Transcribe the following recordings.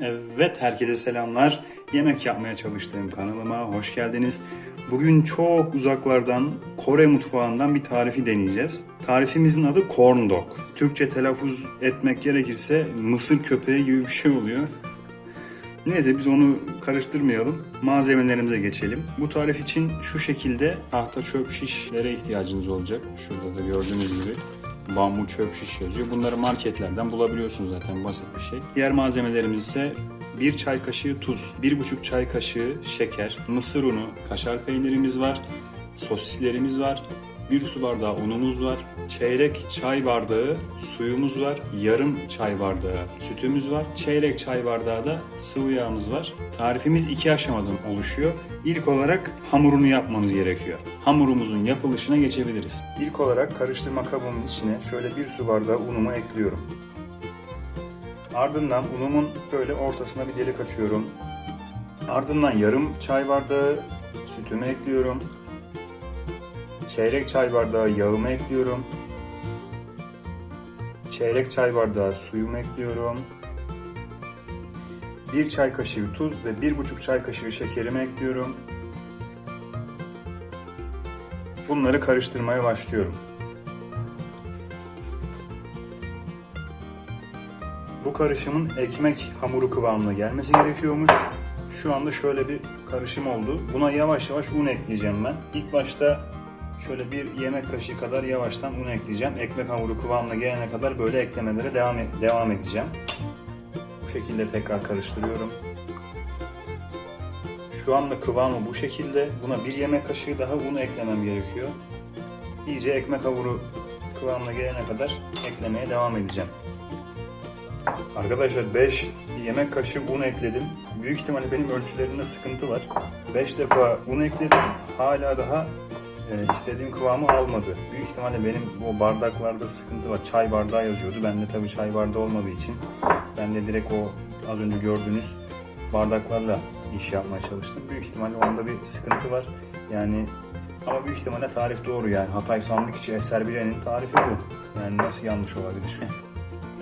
Evet herkese selamlar. Yemek yapmaya çalıştığım kanalıma hoş geldiniz. Bugün çok uzaklardan Kore mutfağından bir tarifi deneyeceğiz. Tarifimizin adı corn dog. Türkçe telaffuz etmek gerekirse mısır köpeği gibi bir şey oluyor. Neyse biz onu karıştırmayalım. Malzemelerimize geçelim. Bu tarif için şu şekilde tahta çöp şişlere ihtiyacınız olacak. Şurada da gördüğünüz gibi bambu çöp şiş yazıyor. Bunları marketlerden bulabiliyorsunuz zaten basit bir şey. Diğer malzemelerimiz ise 1 çay kaşığı tuz, 1,5 çay kaşığı şeker, mısır unu, kaşar peynirimiz var, sosislerimiz var, 1 su bardağı unumuz var, çeyrek çay bardağı suyumuz var, yarım çay bardağı sütümüz var, çeyrek çay bardağı da sıvı yağımız var. Tarifimiz iki aşamadan oluşuyor. İlk olarak hamurunu yapmamız gerekiyor. Hamurumuzun yapılışına geçebiliriz. İlk olarak karıştırma kabımın içine şöyle bir su bardağı unumu ekliyorum. Ardından unumun böyle ortasına bir delik açıyorum. Ardından yarım çay bardağı sütümü ekliyorum. Çeyrek çay bardağı yağımı ekliyorum. Çeyrek çay bardağı suyumu ekliyorum. Bir çay kaşığı tuz ve bir buçuk çay kaşığı şekerimi ekliyorum. Bunları karıştırmaya başlıyorum. Bu karışımın ekmek hamuru kıvamına gelmesi gerekiyormuş. Şu anda şöyle bir karışım oldu. Buna yavaş yavaş un ekleyeceğim ben. İlk başta şöyle bir yemek kaşığı kadar yavaştan un ekleyeceğim. Ekmek hamuru kıvamına gelene kadar böyle eklemelere devam, devam edeceğim. Bu şekilde tekrar karıştırıyorum. Şu anda kıvamı bu şekilde. Buna bir yemek kaşığı daha un eklemem gerekiyor. İyice ekmek hamuru kıvamına gelene kadar eklemeye devam edeceğim. Arkadaşlar 5 yemek kaşığı un ekledim. Büyük ihtimalle benim ölçülerimde sıkıntı var. 5 defa un ekledim. Hala daha e, istediğim kıvamı almadı. Büyük ihtimalle benim o bardaklarda sıkıntı var. Çay bardağı yazıyordu. Bende tabii çay bardağı olmadığı için ben de direkt o az önce gördüğünüz bardaklarla iş yapmaya çalıştım. Büyük ihtimalle onda bir sıkıntı var. Yani ama büyük ihtimalle tarif doğru yani. Hatay Sandıkçı Eser Bilen'in tarifi bu. Yani nasıl yanlış olabilir?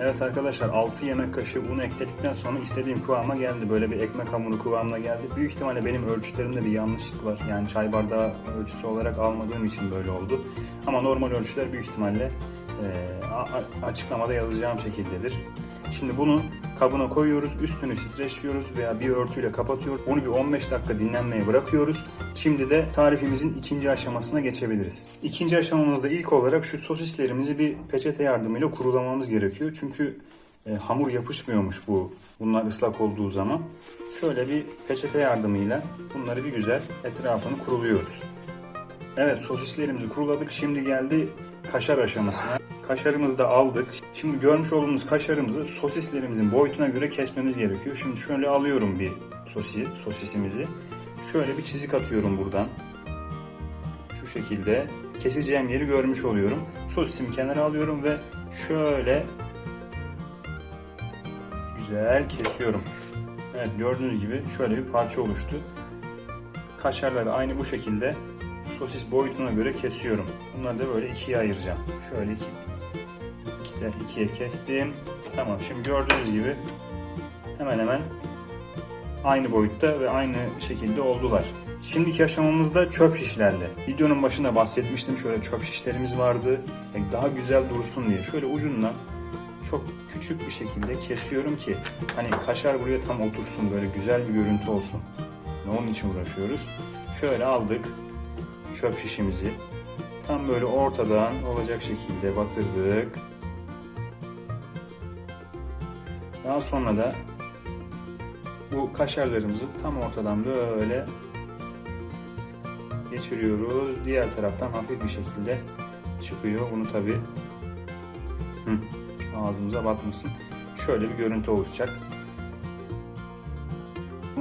Evet arkadaşlar 6 yemek kaşığı un ekledikten sonra istediğim kıvama geldi. Böyle bir ekmek hamuru kıvamına geldi. Büyük ihtimalle benim ölçülerimde bir yanlışlık var. Yani çay bardağı ölçüsü olarak almadığım için böyle oldu. Ama normal ölçüler büyük ihtimalle e, açıklamada yazacağım şekildedir. Şimdi bunu kabına koyuyoruz, üstünü streçliyoruz veya bir örtüyle kapatıyoruz. Onu bir 15 dakika dinlenmeye bırakıyoruz. Şimdi de tarifimizin ikinci aşamasına geçebiliriz. İkinci aşamamızda ilk olarak şu sosislerimizi bir peçete yardımıyla kurulamamız gerekiyor. Çünkü e, hamur yapışmıyormuş bu bunlar ıslak olduğu zaman. Şöyle bir peçete yardımıyla bunları bir güzel etrafını kuruluyoruz. Evet sosislerimizi kuruladık. Şimdi geldi kaşar aşamasına. Kaşarımızı da aldık. Şimdi görmüş olduğunuz kaşarımızı sosislerimizin boyutuna göre kesmemiz gerekiyor. Şimdi şöyle alıyorum bir sosi, sosisimizi. Şöyle bir çizik atıyorum buradan. Şu şekilde keseceğim yeri görmüş oluyorum. Sosisimi kenara alıyorum ve şöyle güzel kesiyorum. Evet gördüğünüz gibi şöyle bir parça oluştu. Kaşarları aynı bu şekilde sosis boyutuna göre kesiyorum. Bunları da böyle ikiye ayıracağım. Şöyle iki, iki ikiye kestim. Tamam şimdi gördüğünüz gibi hemen hemen aynı boyutta ve aynı şekilde oldular. Şimdiki aşamamızda çöp şişlerle. Videonun başında bahsetmiştim şöyle çöp şişlerimiz vardı. Yani daha güzel dursun diye. Şöyle ucundan çok küçük bir şekilde kesiyorum ki hani kaşar buraya tam otursun böyle güzel bir görüntü olsun. Yani onun için uğraşıyoruz. Şöyle aldık çöp şişimizi. Tam böyle ortadan olacak şekilde batırdık. Daha sonra da bu kaşarlarımızı tam ortadan böyle geçiriyoruz. Diğer taraftan hafif bir şekilde çıkıyor. Bunu tabi ağzımıza batmasın. Şöyle bir görüntü oluşacak.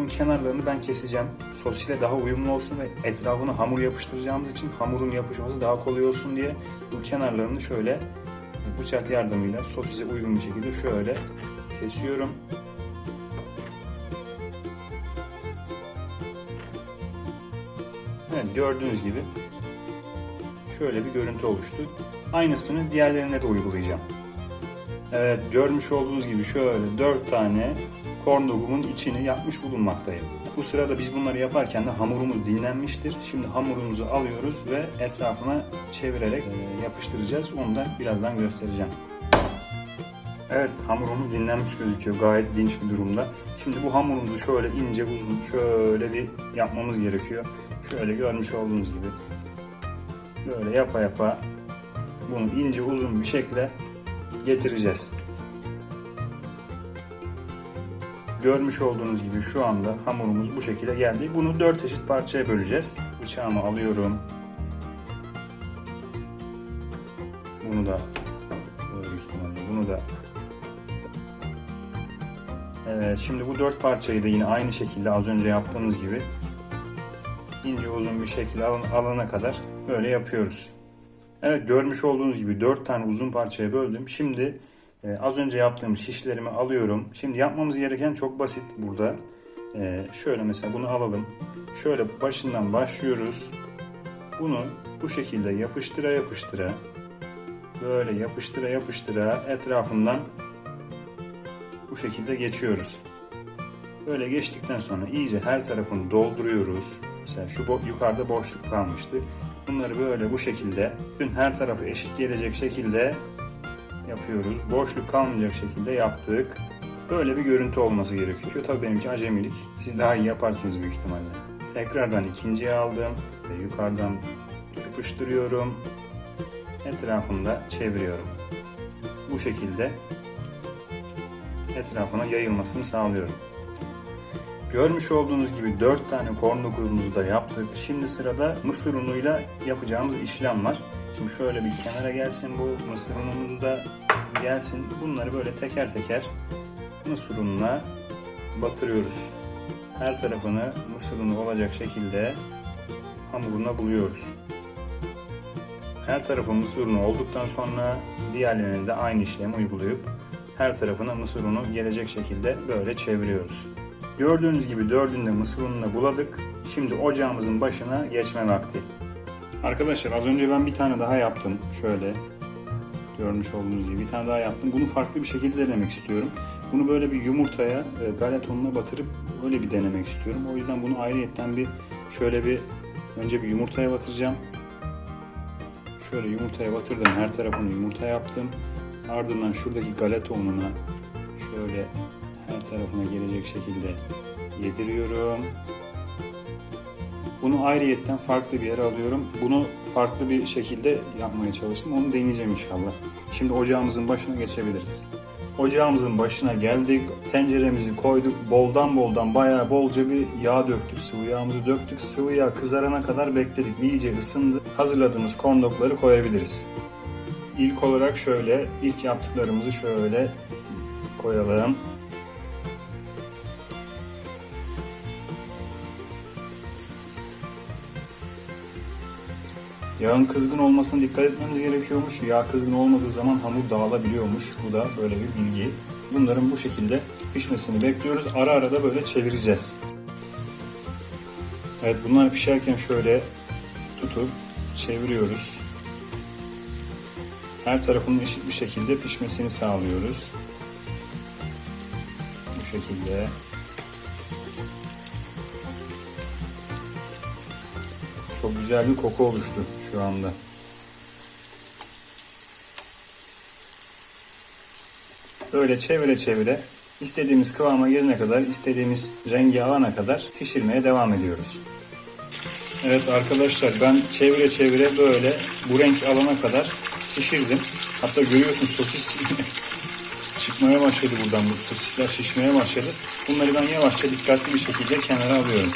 Bunun kenarlarını ben keseceğim. Sosisle daha uyumlu olsun ve etrafına hamur yapıştıracağımız için hamurun yapışması daha kolay olsun diye bu kenarlarını şöyle bıçak yardımıyla sosise uygun bir şekilde şöyle kesiyorum. Evet gördüğünüz gibi şöyle bir görüntü oluştu. Aynısını diğerlerine de uygulayacağım. Evet görmüş olduğunuz gibi şöyle 4 tane corn dogumun içini yapmış bulunmaktayım. Bu sırada biz bunları yaparken de hamurumuz dinlenmiştir. Şimdi hamurumuzu alıyoruz ve etrafına çevirerek e, yapıştıracağız. Onu da birazdan göstereceğim. Evet hamurumuz dinlenmiş gözüküyor. Gayet dinç bir durumda. Şimdi bu hamurumuzu şöyle ince uzun şöyle bir yapmamız gerekiyor. Şöyle görmüş olduğunuz gibi. Böyle yapa yapa bunu ince uzun bir şekilde getireceğiz. Görmüş olduğunuz gibi şu anda hamurumuz bu şekilde geldi. Bunu dört eşit parçaya böleceğiz. Bıçağımı alıyorum. Bunu da bunu da Evet şimdi bu dört parçayı da yine aynı şekilde az önce yaptığımız gibi ince uzun bir şekilde alana kadar böyle yapıyoruz. Evet görmüş olduğunuz gibi dört tane uzun parçaya böldüm. Şimdi e, az önce yaptığım şişlerimi alıyorum. Şimdi yapmamız gereken çok basit burada. E, şöyle mesela bunu alalım. Şöyle başından başlıyoruz. Bunu bu şekilde yapıştıra yapıştıra böyle yapıştıra yapıştıra etrafından bu şekilde geçiyoruz. Böyle geçtikten sonra iyice her tarafını dolduruyoruz. Mesela şu bo- yukarıda boşluk kalmıştı. Bunları böyle bu şekilde bütün her tarafı eşit gelecek şekilde yapıyoruz. Boşluk kalmayacak şekilde yaptık. Böyle bir görüntü olması gerekiyor. Tabii benimki acemilik. Siz daha iyi yaparsınız büyük ihtimalle. Tekrardan ikinciye aldım ve yukarıdan yapıştırıyorum. Etrafında çeviriyorum. Bu şekilde etrafına yayılmasını sağlıyorum. Görmüş olduğunuz gibi 4 tane kornogumuzu da yaptık. Şimdi sırada mısır unuyla yapacağımız işlem var. Şimdi şöyle bir kenara gelsin bu mısır unumuzu da gelsin. Bunları böyle teker teker mısır ununa batırıyoruz. Her tarafını mısır unu olacak şekilde hamuruna buluyoruz. Her tarafı mısır unu olduktan sonra diğerlerine de aynı işlemi uygulayıp her tarafına mısır unu gelecek şekilde böyle çeviriyoruz. Gördüğünüz gibi dördünde mısır ununu buladık. Şimdi ocağımızın başına geçme vakti. Arkadaşlar az önce ben bir tane daha yaptım. Şöyle görmüş olduğunuz gibi bir tane daha yaptım. Bunu farklı bir şekilde denemek istiyorum. Bunu böyle bir yumurtaya, e, galet ununa batırıp öyle bir denemek istiyorum. O yüzden bunu ayrıyetten bir şöyle bir önce bir yumurtaya batıracağım. Şöyle yumurtaya batırdım. Her tarafını yumurta yaptım. Ardından şuradaki galeta ununa şöyle her tarafına gelecek şekilde yediriyorum. Bunu ayrıyetten farklı bir yere alıyorum. Bunu farklı bir şekilde yapmaya çalıştım. Onu deneyeceğim inşallah. Şimdi ocağımızın başına geçebiliriz. Ocağımızın başına geldik. Tenceremizi koyduk. Boldan boldan bayağı bolca bir yağ döktük. Sıvı yağımızı döktük. Sıvı yağ kızarana kadar bekledik. İyice ısındı. Hazırladığımız korndokları koyabiliriz. İlk olarak şöyle ilk yaptıklarımızı şöyle koyalım. Yağın kızgın olmasına dikkat etmemiz gerekiyormuş. Yağ kızgın olmadığı zaman hamur dağılabiliyormuş. Bu da böyle bir bilgi. Bunların bu şekilde pişmesini bekliyoruz. Ara ara da böyle çevireceğiz. Evet bunlar pişerken şöyle tutup çeviriyoruz. Her tarafının eşit bir şekilde pişmesini sağlıyoruz. Bu şekilde. Çok güzel bir koku oluştu şu anda. Böyle çevire çevire istediğimiz kıvama gelene kadar, istediğimiz rengi alana kadar pişirmeye devam ediyoruz. Evet arkadaşlar ben çevire çevire böyle bu renk alana kadar pişirdim. Hatta görüyorsun sosis çıkmaya başladı buradan. Bu sosisler şişmeye başladı. Bunları ben yavaşça dikkatli bir şekilde kenara alıyorum.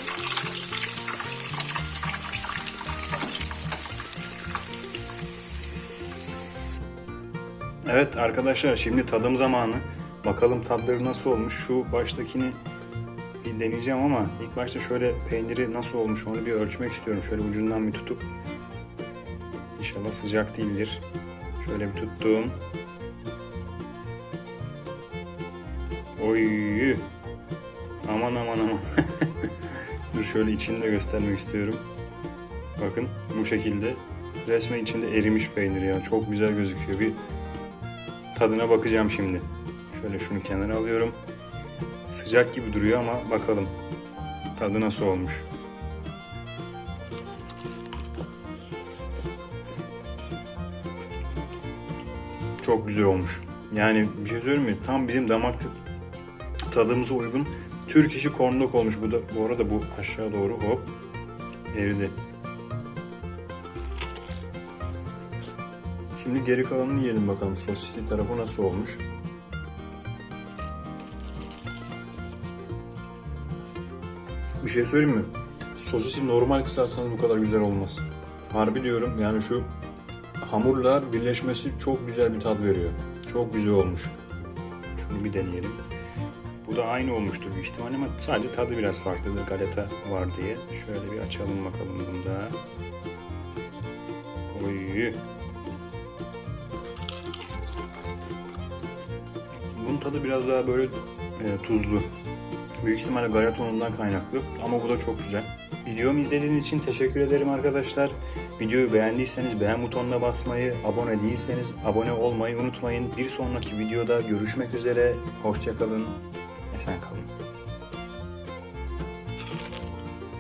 Evet arkadaşlar şimdi tadım zamanı. Bakalım tadları nasıl olmuş. Şu baştakini bir deneyeceğim ama ilk başta şöyle peyniri nasıl olmuş onu bir ölçmek istiyorum. Şöyle ucundan bir tutup. İnşallah sıcak değildir. Şöyle bir tuttum. Oy. Aman aman aman. Dur şöyle içini de göstermek istiyorum. Bakın bu şekilde resmen içinde erimiş peynir ya. Çok güzel gözüküyor. Bir tadına bakacağım şimdi. Şöyle şunu kenara alıyorum. Sıcak gibi duruyor ama bakalım tadı nasıl olmuş. Çok güzel olmuş. Yani bir şey söyleyeyim mi? Tam bizim damak tadımıza uygun Türk işi kornluk olmuş. Bu da bu arada bu aşağı doğru hop eridi. Şimdi geri kalanını yiyelim bakalım. Sosisli tarafı nasıl olmuş? Bir şey söyleyeyim mi? Sosisi normal kısarsanız bu kadar güzel olmaz. Harbi diyorum yani şu hamurla birleşmesi çok güzel bir tat veriyor. Çok güzel olmuş. Şunu bir deneyelim. Bu da aynı olmuştur büyük ihtimalle ama sadece tadı biraz farklıdır galeta var diye. Şöyle bir açalım bakalım bunu da. Oy. Bunun tadı biraz daha böyle e, tuzlu. Büyük ihtimalle galeta unundan kaynaklı ama bu da çok güzel. Videomu izlediğiniz için teşekkür ederim arkadaşlar. Videoyu beğendiyseniz beğen butonuna basmayı, abone değilseniz abone olmayı unutmayın. Bir sonraki videoda görüşmek üzere. Hoşçakalın, esen kalın.